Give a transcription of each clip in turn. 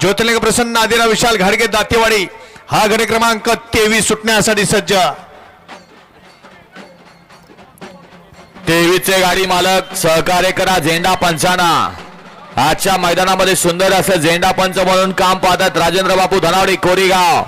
ज्योतिर्लिंग प्रसन्न आदिरा विशाल घाडगे दातेवाडी. हा गड क्रमांक तेवीस सुटण्यासाठी सज्ज. तेवीसचे गाडी मालक सहकार्य करा झेंडा पंचाना. आजच्या मैदानामध्ये सुंदर असं झेंडा पंच म्हणून काम पाहतात राजेंद्र बापू धनावडी कोरीगाव.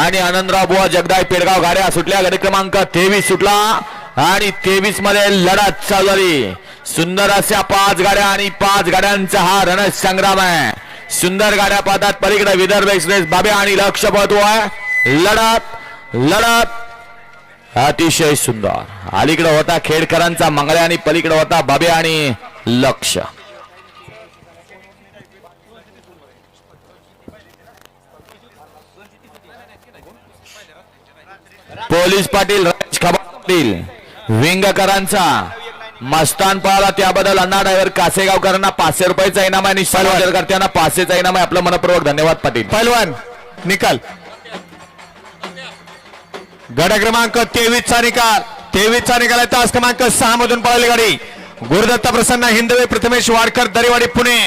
आणि आनंदराव बुवा जगदाय पेडगाव गाड्या सुटल्या. गाडी क्रमांक तेवीस सुटला. आणि तेवीसमध्ये लढत चालू झाली. सुंदर अशा पाच गाड्या आणि पाच गाड्यांचा हा रणसंग्राम आहे. सुंदर गाड्या पाहतात. पलीकडे विदर्भ एक्सप्रेस. बाबे आणि लक्ष आहे. लढत लढत. अतिशय सुंदर. अलीकडे होता खेडकरांचा मंगळ्या आणि पलीकडे होता बाबे आणि लक्ष. पोलीस पाटील राज खबर पाटील विंगकरांचा मस्तान पाहला त्याबद्दल अण्णा ड्रायव्हर कासेगावकरांना पाचशे रुपयाचा इनाम आहे. आणि सर्वकर्त्यांना पाचशेचा इनाम आहे. आपलं मनपूर्वक धन्यवाद पाटील. पैलवान. निकाल. गड क्रमांक तेवीस चा निकाल. तेवीस चा निकाल आहे. तास क्रमांक सहा मधून पळाली गाडी. गुरुदत्त प्रसन्न हिंदवे प्रथमेश वाडकर दरेवाडी पुणे.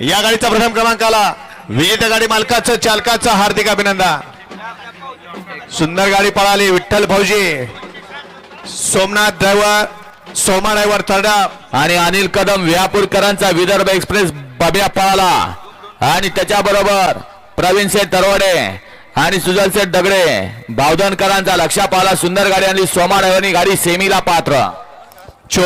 या गाडीचा प्रथम क्रमांक आला विजेत्या गाडी मालकाचं चालकाचं हार्दिक अभिनंदन. सुंदर गाडी पळाली विठ्ठल भाऊजी. सोमनाथ ड्रायव्हर सोमा ड्रायव्हर तरडा आणि अनिल कदम विहापूरकरांचा विदर्भ एक्सप्रेस बब्या पळाला. आणि त्याच्याबरोबर प्रवीण सेठ तरवडे आणि सुजल सेठ दगडे. बावधनकरांचा लक्षा पाहला सुंदर गाडी आणि सोमा गाडी सेमीला पात्र.